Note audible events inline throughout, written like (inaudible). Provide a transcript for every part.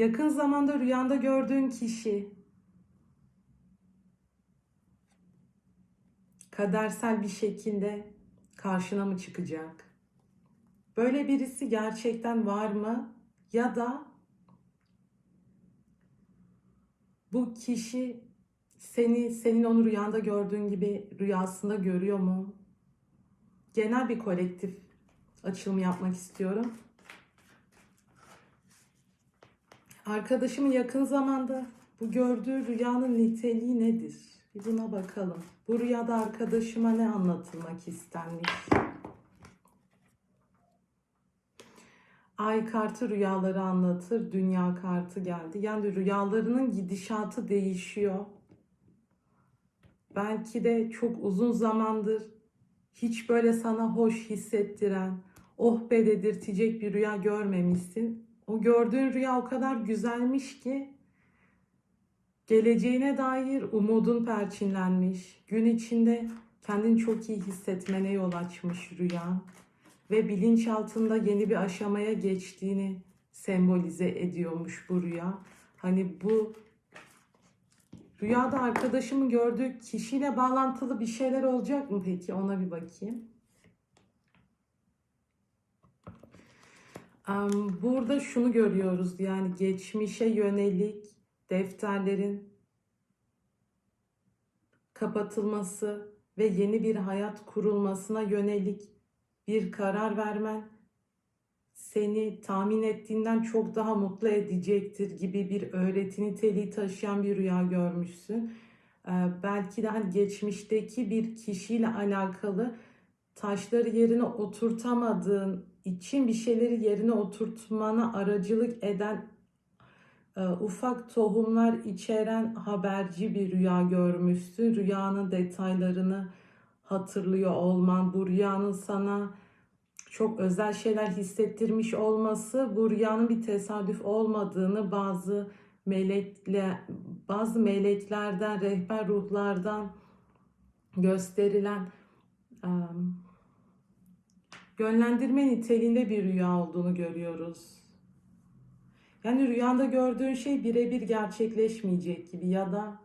Yakın zamanda rüyanda gördüğün kişi kadersel bir şekilde karşına mı çıkacak? Böyle birisi gerçekten var mı? Ya da bu kişi seni senin onu rüyanda gördüğün gibi rüyasında görüyor mu? Genel bir kolektif açılım yapmak istiyorum. Arkadaşımın yakın zamanda bu gördüğü rüyanın niteliği nedir? Bir buna bakalım. Bu rüyada arkadaşıma ne anlatılmak istenmiş? Ay kartı rüyaları anlatır, dünya kartı geldi. Yani rüyalarının gidişatı değişiyor. Belki de çok uzun zamandır hiç böyle sana hoş hissettiren, oh be dedirtecek bir rüya görmemişsin. O gördüğün rüya o kadar güzelmiş ki geleceğine dair umudun perçinlenmiş. Gün içinde kendini çok iyi hissetmene yol açmış rüya ve bilinçaltında yeni bir aşamaya geçtiğini sembolize ediyormuş bu rüya. Hani bu rüyada arkadaşımın gördüğü kişiyle bağlantılı bir şeyler olacak mı peki? Ona bir bakayım. Burada şunu görüyoruz yani geçmişe yönelik defterlerin kapatılması ve yeni bir hayat kurulmasına yönelik bir karar vermen seni tahmin ettiğinden çok daha mutlu edecektir gibi bir öğreti niteliği taşıyan bir rüya görmüşsün. Ee, belki de hani geçmişteki bir kişiyle alakalı taşları yerine oturtamadığın için bir şeyleri yerine oturtmana aracılık eden e, ufak tohumlar içeren haberci bir rüya görmüşsün. Rüyanın detaylarını hatırlıyor olman, bu rüyanın sana çok özel şeyler hissettirmiş olması, bu rüyanın bir tesadüf olmadığını bazı melekle bazı meleklerden, rehber ruhlardan gösterilen em, yönlendirme niteliğinde bir rüya olduğunu görüyoruz. Yani rüyanda gördüğün şey birebir gerçekleşmeyecek gibi ya da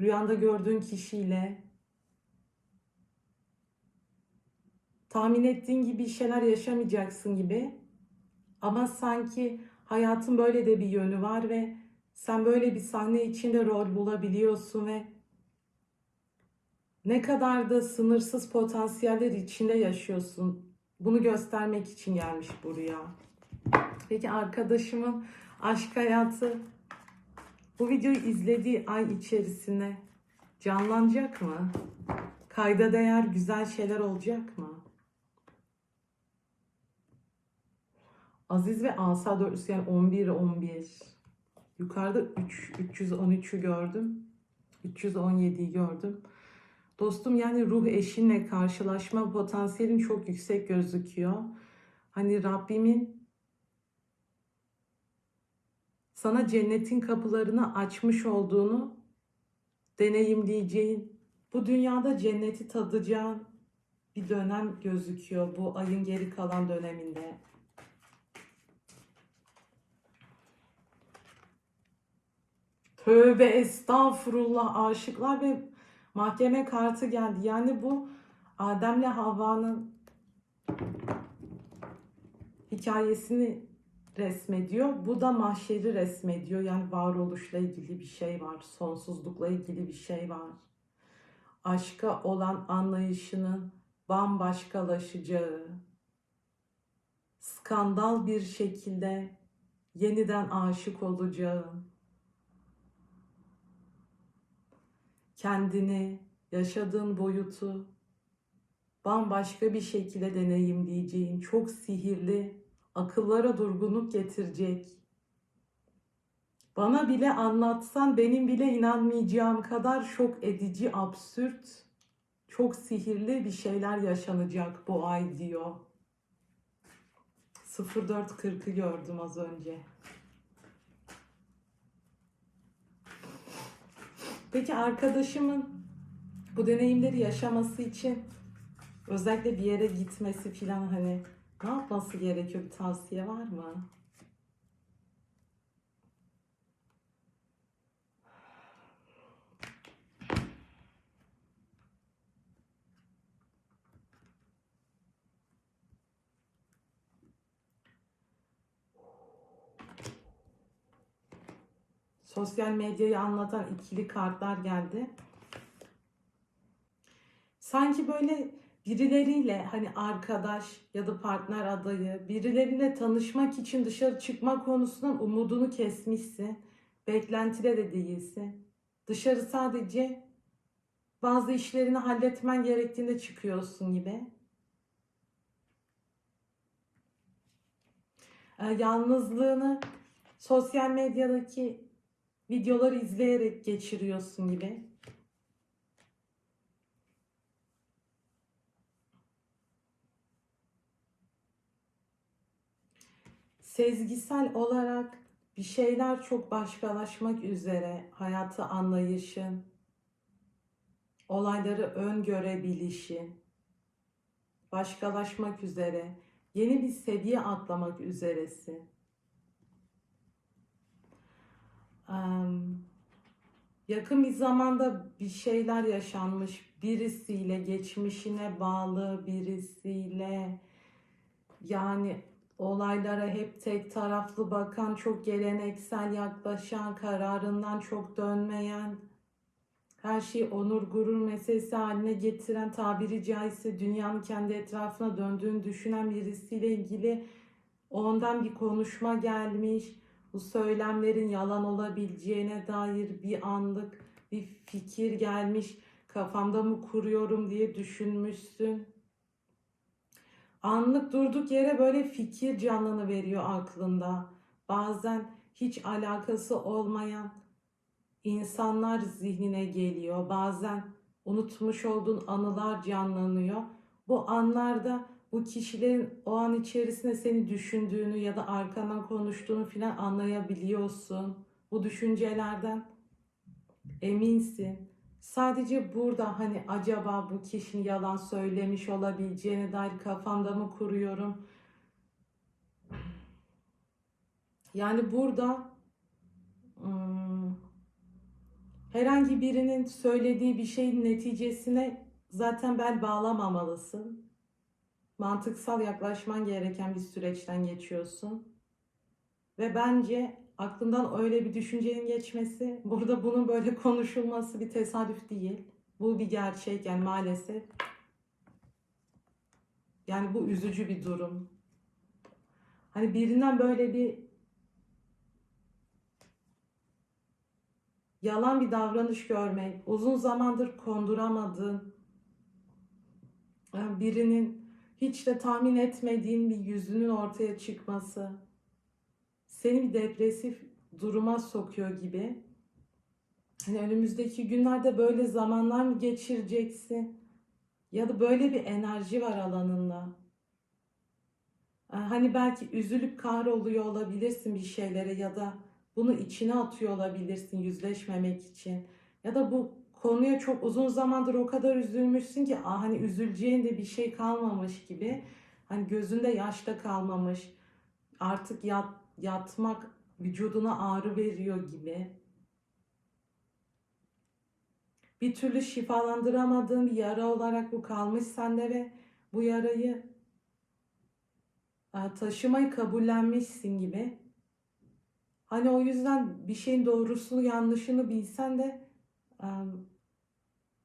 rüyanda gördüğün kişiyle tahmin ettiğin gibi şeyler yaşamayacaksın gibi. Ama sanki hayatın böyle de bir yönü var ve sen böyle bir sahne içinde rol bulabiliyorsun ve ne kadar da sınırsız potansiyeller içinde yaşıyorsun. Bunu göstermek için gelmiş bu rüya. Peki arkadaşımın aşk hayatı bu videoyu izlediği ay içerisinde canlanacak mı? Kayda değer güzel şeyler olacak mı? Aziz ve Asa dörtlüsü yani 11 11. Yukarıda 3 313'ü gördüm. 317'yi gördüm. Dostum yani ruh eşinle karşılaşma potansiyelin çok yüksek gözüküyor. Hani Rabbimin sana cennetin kapılarını açmış olduğunu deneyimleyeceğin, bu dünyada cenneti tadacağın bir dönem gözüküyor bu ayın geri kalan döneminde. Tövbe estağfurullah aşıklar ve mahkeme kartı geldi. Yani bu Adem'le Havva'nın hikayesini resmediyor. Bu da mahşeri resmediyor. Yani varoluşla ilgili bir şey var. Sonsuzlukla ilgili bir şey var. Aşka olan anlayışının bambaşkalaşacağı, skandal bir şekilde yeniden aşık olacağın, kendini, yaşadığın boyutu bambaşka bir şekilde deneyimleyeceğin çok sihirli, akıllara durgunluk getirecek. Bana bile anlatsan benim bile inanmayacağım kadar şok edici, absürt, çok sihirli bir şeyler yaşanacak bu ay diyor. 0440'ı gördüm az önce. Peki arkadaşımın bu deneyimleri yaşaması için özellikle bir yere gitmesi falan hani ne yapması gerekiyor bir tavsiye var mı? Sosyal medyayı anlatan ikili kartlar geldi. Sanki böyle birileriyle hani arkadaş ya da partner adayı birileriyle tanışmak için dışarı çıkma konusundan umudunu kesmişsin. Beklentide de değilsin. Dışarı sadece bazı işlerini halletmen gerektiğinde çıkıyorsun gibi. Ee, yalnızlığını sosyal medyadaki videoları izleyerek geçiriyorsun gibi. Sezgisel olarak bir şeyler çok başkalaşmak üzere hayatı anlayışın, olayları öngörebilişin, başkalaşmak üzere, yeni bir seviye atlamak üzeresin. Yakın bir zamanda bir şeyler yaşanmış birisiyle, geçmişine bağlı birisiyle, yani olaylara hep tek taraflı bakan, çok geleneksel yaklaşan, kararından çok dönmeyen, her şeyi onur gurur meselesi haline getiren, tabiri caizse dünyanın kendi etrafına döndüğünü düşünen birisiyle ilgili ondan bir konuşma gelmiş. Bu söylemlerin yalan olabileceğine dair bir anlık bir fikir gelmiş. Kafamda mı kuruyorum diye düşünmüşsün. Anlık durduk yere böyle fikir canlanı veriyor aklında. Bazen hiç alakası olmayan insanlar zihnine geliyor. Bazen unutmuş olduğun anılar canlanıyor. Bu anlarda bu kişilerin o an içerisinde seni düşündüğünü ya da arkandan konuştuğunu filan anlayabiliyorsun. Bu düşüncelerden eminsin. Sadece burada hani acaba bu kişinin yalan söylemiş olabileceğine dair kafamda mı kuruyorum? Yani burada hmm, herhangi birinin söylediği bir şeyin neticesine zaten bel bağlamamalısın. Mantıksal yaklaşman gereken bir süreçten geçiyorsun. Ve bence aklından öyle bir düşüncenin geçmesi, burada bunun böyle konuşulması bir tesadüf değil. Bu bir gerçek yani maalesef. Yani bu üzücü bir durum. Hani birinden böyle bir yalan bir davranış görmek, uzun zamandır konduramadığın yani birinin hiç de tahmin etmediğin bir yüzünün ortaya çıkması seni bir depresif duruma sokuyor gibi. Hani önümüzdeki günlerde böyle zamanlar mı geçireceksin? Ya da böyle bir enerji var alanında. Hani belki üzülüp kahroluyor olabilirsin bir şeylere ya da bunu içine atıyor olabilirsin yüzleşmemek için. Ya da bu konuya çok uzun zamandır o kadar üzülmüşsün ki ah hani üzüleceğin de bir şey kalmamış gibi. Hani gözünde yaşta kalmamış. Artık yat, yatmak vücuduna ağrı veriyor gibi. Bir türlü şifalandıramadığın bir yara olarak bu kalmış sende ve bu yarayı e, taşımayı kabullenmişsin gibi. Hani o yüzden bir şeyin doğrusunu yanlışını bilsen de e,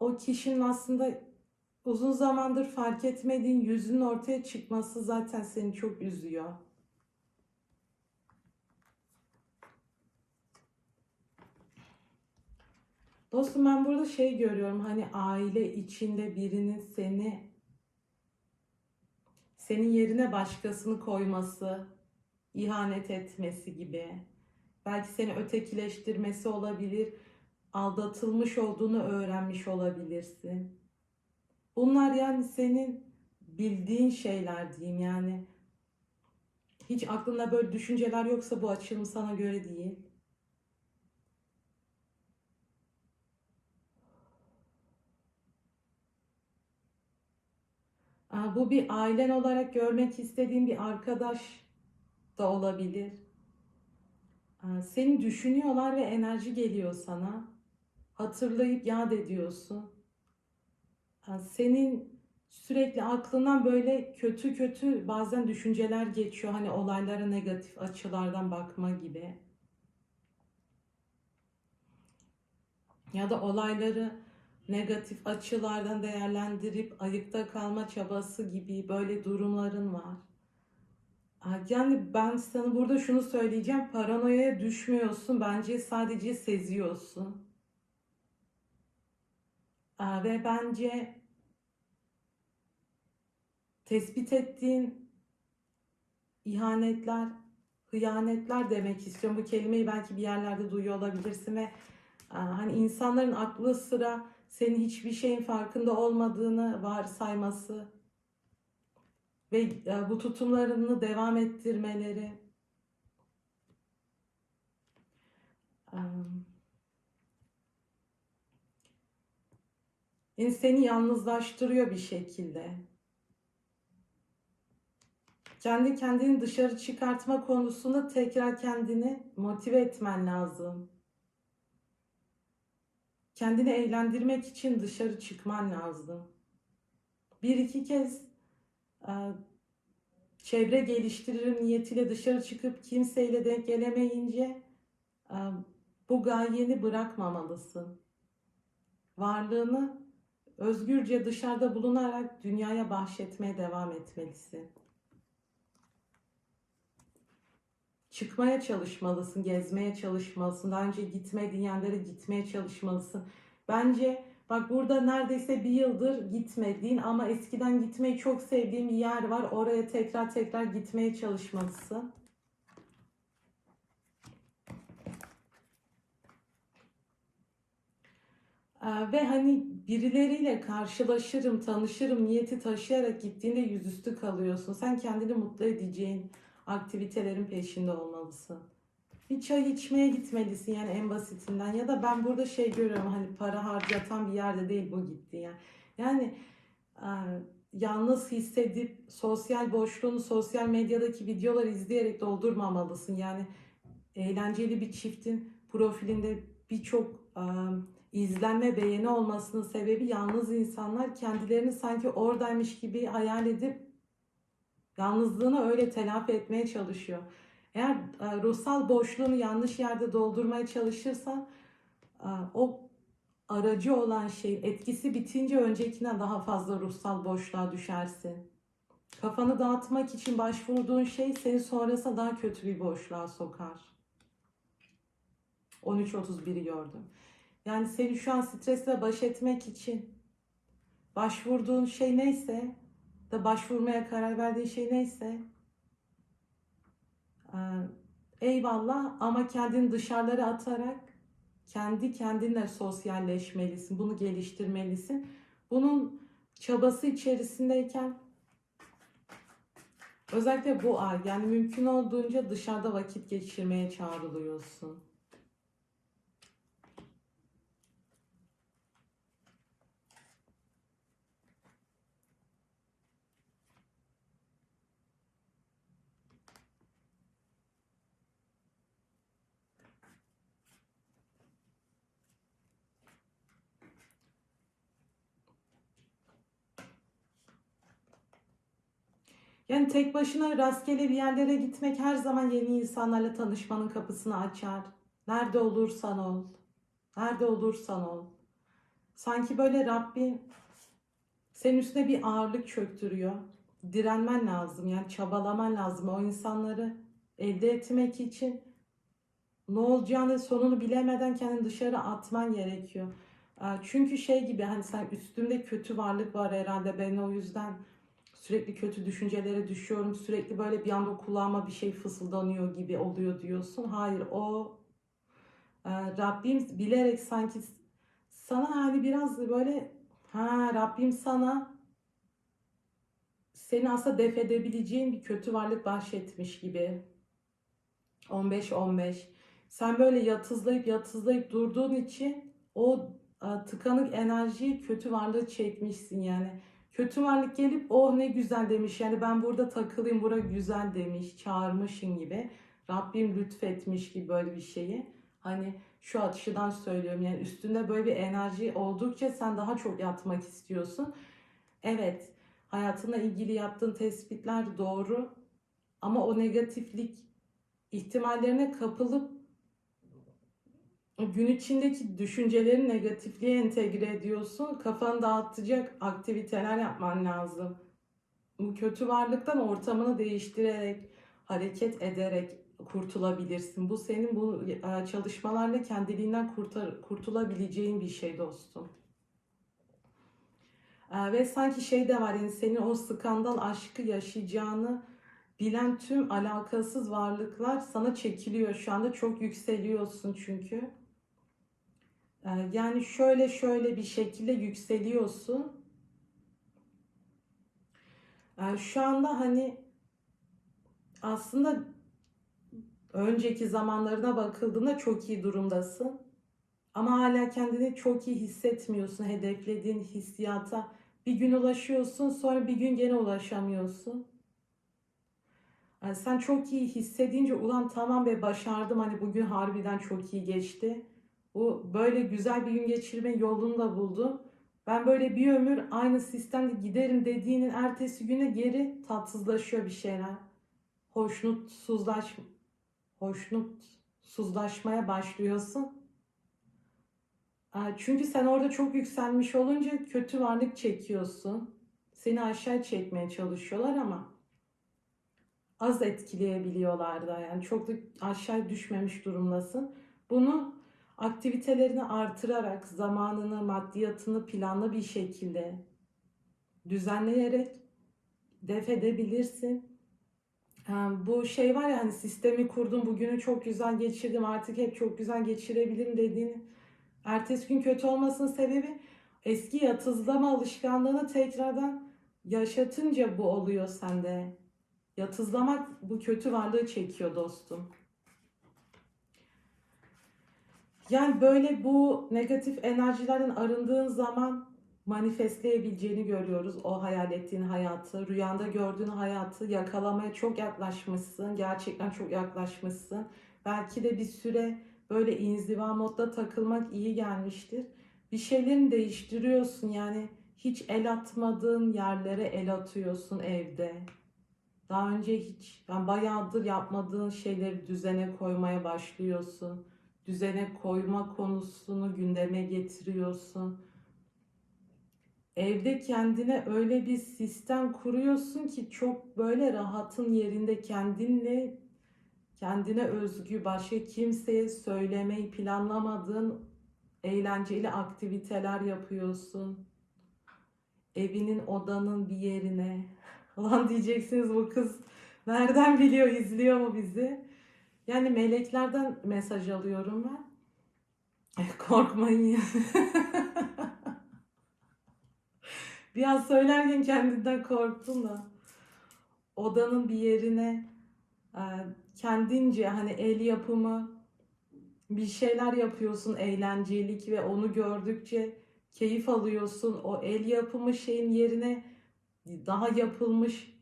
o kişinin aslında uzun zamandır fark etmediğin yüzünün ortaya çıkması zaten seni çok üzüyor. Dostum ben burada şey görüyorum hani aile içinde birinin seni senin yerine başkasını koyması, ihanet etmesi gibi. Belki seni ötekileştirmesi olabilir. Aldatılmış olduğunu öğrenmiş olabilirsin. Bunlar yani senin bildiğin şeyler diyeyim yani. Hiç aklında böyle düşünceler yoksa bu açılım sana göre değil. Bu bir ailen olarak görmek istediğin bir arkadaş da olabilir. Seni düşünüyorlar ve enerji geliyor sana. Hatırlayıp yad ediyorsun. Senin sürekli aklından böyle kötü kötü bazen düşünceler geçiyor. Hani olaylara negatif açılardan bakma gibi. ya da olayları negatif açılardan değerlendirip ayıkta kalma çabası gibi böyle durumların var. Yani ben sana burada şunu söyleyeceğim. Paranoyaya düşmüyorsun. Bence sadece seziyorsun. Aa, Ve bence tespit ettiğin ihanetler, hıyanetler demek istiyorum. Bu kelimeyi belki bir yerlerde duyuyor olabilirsin ve aa, hani insanların aklı sıra senin hiçbir şeyin farkında olmadığını varsayması ve e, bu tutumlarını devam ettirmeleri. Am, Yani seni yalnızlaştırıyor bir şekilde. Kendi kendini dışarı çıkartma konusunda tekrar kendini motive etmen lazım. Kendini eğlendirmek için dışarı çıkman lazım. Bir iki kez e, çevre geliştiririm niyetiyle dışarı çıkıp kimseyle denk gelemeyince e, bu gayeni bırakmamalısın. Varlığını özgürce dışarıda bulunarak dünyaya bahşetmeye devam etmelisin. Çıkmaya çalışmalısın, gezmeye çalışmalısın. Daha önce gitmediğin yerlere gitmeye çalışmalısın. Bence bak burada neredeyse bir yıldır gitmediğin ama eskiden gitmeyi çok sevdiğin bir yer var. Oraya tekrar tekrar gitmeye çalışmalısın. Ve hani birileriyle karşılaşırım, tanışırım niyeti taşıyarak gittiğinde yüzüstü kalıyorsun. Sen kendini mutlu edeceğin aktivitelerin peşinde olmalısın. Bir çay içmeye gitmelisin yani en basitinden. Ya da ben burada şey görüyorum hani para harcatan bir yerde değil bu gitti yani. Yani e, yalnız hissedip sosyal boşluğunu sosyal medyadaki videolar izleyerek doldurmamalısın. Yani eğlenceli bir çiftin profilinde birçok e, izlenme beğeni olmasının sebebi yalnız insanlar kendilerini sanki oradaymış gibi hayal edip yalnızlığını öyle telafi etmeye çalışıyor. Eğer e, ruhsal boşluğunu yanlış yerde doldurmaya çalışırsan e, o aracı olan şeyin etkisi bitince öncekinden daha fazla ruhsal boşluğa düşersin. Kafanı dağıtmak için başvurduğun şey seni sonrasında daha kötü bir boşluğa sokar. 13.31'i gördüm. Yani seni şu an stresle baş etmek için başvurduğun şey neyse da başvurmaya karar verdiğin şey neyse e, eyvallah ama kendini dışarılara atarak kendi kendinle sosyalleşmelisin. Bunu geliştirmelisin. Bunun çabası içerisindeyken özellikle bu ay yani mümkün olduğunca dışarıda vakit geçirmeye çağrılıyorsun. Yani tek başına rastgele bir yerlere gitmek her zaman yeni insanlarla tanışmanın kapısını açar. Nerede olursan ol. Nerede olursan ol. Sanki böyle Rabbin senin üstüne bir ağırlık çöktürüyor. Direnmen lazım yani çabalaman lazım o insanları elde etmek için. Ne olacağını sonunu bilemeden kendini dışarı atman gerekiyor. Çünkü şey gibi hani sen üstümde kötü varlık var herhalde ben o yüzden sürekli kötü düşüncelere düşüyorum. Sürekli böyle bir anda kulağıma bir şey fısıldanıyor gibi oluyor diyorsun. Hayır o e, Rabbim bilerek sanki sana hani biraz böyle ha Rabbim sana seni aslında def edebileceğin bir kötü varlık bahşetmiş gibi. 15-15. Sen böyle yatızlayıp yatızlayıp durduğun için o e, tıkanık enerjiyi kötü varlığı çekmişsin yani. Kötü varlık gelip oh ne güzel demiş yani ben burada takılayım bura güzel demiş çağırmışın gibi. Rabbim lütfetmiş gibi böyle bir şeyi. Hani şu açıdan söylüyorum yani üstünde böyle bir enerji oldukça sen daha çok yatmak istiyorsun. Evet hayatınla ilgili yaptığın tespitler doğru ama o negatiflik ihtimallerine kapılıp Gün içindeki düşünceleri negatifliğe entegre ediyorsun. Kafanı dağıtacak aktiviteler yapman lazım. Bu kötü varlıktan ortamını değiştirerek, hareket ederek kurtulabilirsin. Bu senin bu e, çalışmalarla kendiliğinden kurtar, kurtulabileceğin bir şey dostum. E, Ve sanki şey de var yani senin o skandal aşkı yaşayacağını bilen tüm alakasız varlıklar sana çekiliyor. Şu anda çok yükseliyorsun çünkü. E, Yani şöyle şöyle bir şekilde yükseliyorsun. E, Şu anda hani aslında önceki zamanlarına bakıldığında çok iyi durumdasın. Ama hala kendini çok iyi hissetmiyorsun. Hedeflediğin hissiyata bir gün ulaşıyorsun, sonra bir gün gene ulaşamıyorsun. Yani sen çok iyi hissedince ulan tamam be başardım hani bugün harbiden çok iyi geçti. Bu böyle güzel bir gün geçirme yolunu da buldum. Ben böyle bir ömür aynı sistemde giderim dediğinin ertesi güne geri tatsızlaşıyor bir şeyler. Hoşnutsuzlaş, hoşnutsuzlaşmaya başlıyorsun. Ee, Çünkü sen orada çok yükselmiş olunca kötü varlık çekiyorsun. Seni aşağı çekmeye çalışıyorlar ama az etkileyebiliyorlar da yani çok da aşağı düşmemiş durumdasın. Bunu aktivitelerini artırarak zamanını, maddiyatını planlı bir şekilde düzenleyerek def edebilirsin. Bu şey var ya hani sistemi kurdum, bugünü çok güzel geçirdim, artık hep çok güzel geçirebilirim dediğini. Ertesi gün kötü olmasının sebebi eski yatızlama alışkanlığını tekrardan yaşatınca bu oluyor sende. Yatızlamak bu kötü varlığı çekiyor dostum. Yani böyle bu negatif enerjilerden arındığın zaman manifestleyebileceğini görüyoruz. O hayal ettiğin hayatı, rüyanda gördüğün hayatı yakalamaya çok yaklaşmışsın. Gerçekten çok yaklaşmışsın. Belki de bir süre böyle inziva modda takılmak iyi gelmiştir. Bir şeylerini değiştiriyorsun yani hiç el atmadığın yerlere el atıyorsun evde. Daha önce hiç yani bayağıdır yapmadığın şeyleri düzene koymaya başlıyorsun. Düzene koyma konusunu gündeme getiriyorsun. Evde kendine öyle bir sistem kuruyorsun ki çok böyle rahatın yerinde kendinle kendine özgü başka kimseye söylemeyi planlamadığın eğlenceli aktiviteler yapıyorsun. Evinin odanın bir yerine. (laughs) Ulan diyeceksiniz bu kız nereden biliyor, izliyor mu bizi? Yani meleklerden mesaj alıyorum ben. Korkmayın. (laughs) Bir an söylerken kendimden korktum da. Odanın bir yerine e, kendince hani el yapımı bir şeyler yapıyorsun eğlencelik ve onu gördükçe keyif alıyorsun. O el yapımı şeyin yerine daha yapılmış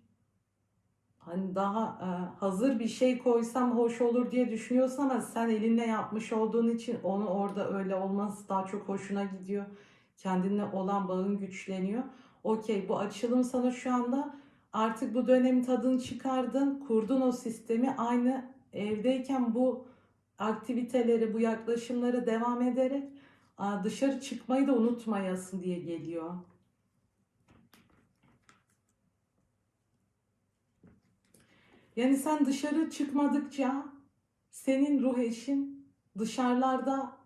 hani daha e, hazır bir şey koysam hoş olur diye düşünüyorsun ama sen elinle yapmış olduğun için onu orada öyle olması daha çok hoşuna gidiyor. Kendinle olan bağın güçleniyor. Okey bu açılım sana şu anda artık bu dönemin tadını çıkardın, kurdun o sistemi. Aynı evdeyken bu aktiviteleri, bu yaklaşımları devam ederek dışarı çıkmayı da unutmayasın diye geliyor. Yani sen dışarı çıkmadıkça senin ruh eşin dışarılarda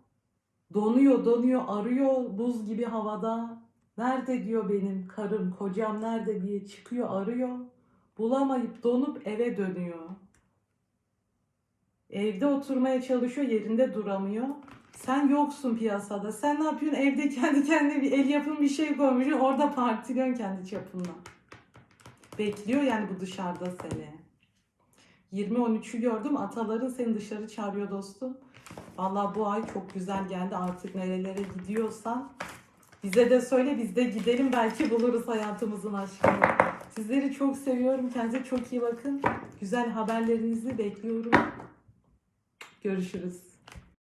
donuyor, donuyor, arıyor buz gibi havada. Nerede diyor benim karım, kocam nerede diye çıkıyor, arıyor. Bulamayıp donup eve dönüyor. Evde oturmaya çalışıyor, yerinde duramıyor. Sen yoksun piyasada. Sen ne yapıyorsun? Evde kendi kendine bir el yapım bir şey koymuşsun. Orada partiliyorsun kendi çapında. Bekliyor yani bu dışarıda seni. 20-13'ü gördüm. Ataların seni dışarı çağırıyor dostum. Valla bu ay çok güzel geldi. Artık nerelere gidiyorsan bize de söyle biz de gidelim. Belki buluruz hayatımızın aşkını. Sizleri çok seviyorum. Kendinize çok iyi bakın. Güzel haberlerinizi bekliyorum. Görüşürüz.